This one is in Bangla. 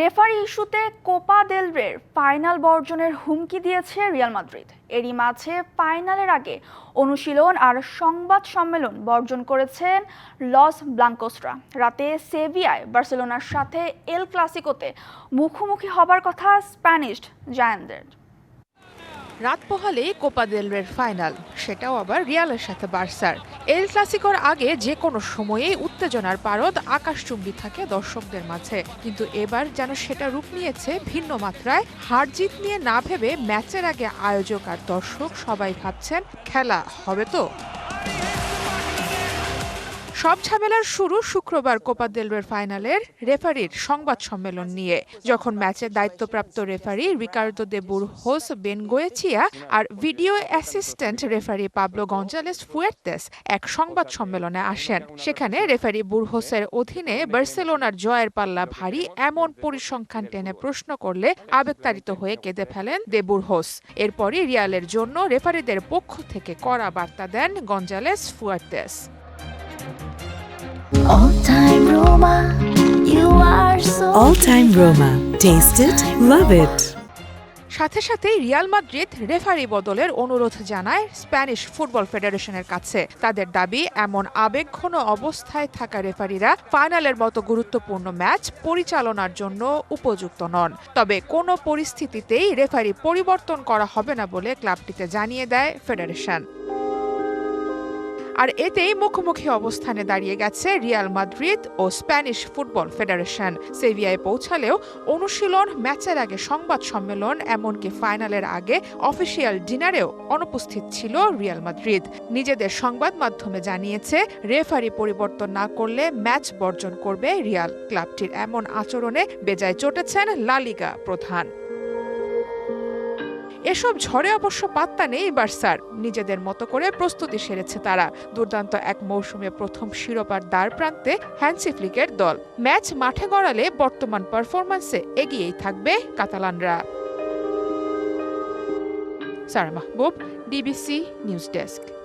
রেফারি ইস্যুতে কোপা দেল রের ফাইনাল বর্জনের হুমকি দিয়েছে রিয়াল মাদ্রিদ। এরই মাঝে ফাইনালের আগে অনুশীলন আর সংবাদ সম্মেলন বর্জন করেছেন লস ব্লাঙ্কোসরা। রাতে সেভিয়ায় বার্সেলোনার সাথে এল ক্লাসিকোতে মুখোমুখি হবার কথা স্প্যানিশ জায়ানদের রাত পোহালেই কোপা দেল রের ফাইনাল। সেটাও আবার রিয়ালের সাথে বার্সার। এল ক্লাসিকোর আগে যে কোনো সময়েই উত্তেজনার পারদ আকাশচুম্বী থাকে দর্শকদের মাঝে। কিন্তু এবার যেন সেটা রূপ নিয়েছে ভিন্ন মাত্রায়, হার জিত নিয়ে না ভেবে ম্যাচের আগে আয়োজক আর দর্শক সবাই ভাবছেন, খেলা হবে তো? সব ঝামেলার শুরু শুক্রবার কোপা দেলরের ফাইনালের রেফারির সংবাদ সম্মেলন নিয়ে। যখন ম্যাচের দায়িত্বপ্রাপ্ত referee Ricardo de Burgos Bengoetxea আর video assistant referee Pablo Gonzalez Fuertes এক সংবাদ সম্মেলনে আসেন। সেখানে রেফারি বুরহোসের অধীনে বার্সেলোনার জয়ের পাল্লা ভারী এমন পরিসংখ্যান টেনে প্রশ্ন করলে আবেগতাড়িত হয়ে কেঁদে ফেলেন দে বুরহোস। এরপরই রিয়ালের জন্য রেফারিদের পক্ষ থেকে কড়া বার্তা দেন Gonzalez Fuertes. All time Roma, you are so All time Roma. Taste it, love it. সাথে সাথেই রিয়াল মাদ্রিদ রেফারি বদলের অনুরোধ জানায় স্প্যানিশ ফুটবল ফেডারেশনের কাছে। তাদের দাবি এমন আবেগঘন অবস্থায় থাকা রেফারিরা ফাইনালের মতো গুরুত্বপূর্ণ ম্যাচ পরিচালনার জন্য উপযুক্ত নন। তবে কোনো পরিস্থিতিতেই রেফারি পরিবর্তন করা হবে না বলে ক্লাবটিতে জানিয়ে দেয় ফেডারেশন। আর এতেই মুখোমুখি অবস্থানে দাঁড়িয়ে গেছে রিয়াল মাদ্রিদ ও স্প্যানিশ ফুটবল ফেডারেশন। সেভিয়ায় পৌঁছালেও অনুশীলন, ম্যাচের আগে সংবাদ সম্মেলন, এমনকি ফাইনালের আগে অফিসিয়াল ডিনারেও অনুপস্থিত ছিল রিয়াল মাদ্রিদ। নিজেদের সংবাদ মাধ্যমে জানিয়েছে, রেফারি পরিবর্তন না করলে ম্যাচ বর্জন করবে রিয়াল ক্লাবটির এমন আচরণে বেজায় চটেছেন লালিগা প্রধান। এসব ঝড়ে অবশ্য পাত্তা নেই বার্সার নিজেদের মতো করে প্রস্তুতি সেরেছে তারা। দুর্দান্ত এক মৌসুমে প্রথম শিরোপার দ্বার প্রান্তে হ্যান্সি ফ্লিকের দল। ম্যাচ মাঠে গড়ালে বর্তমান পারফরমেন্সে এগিয়েই থাকবে কাতালানরা। Sara Mahbub DBC news desk.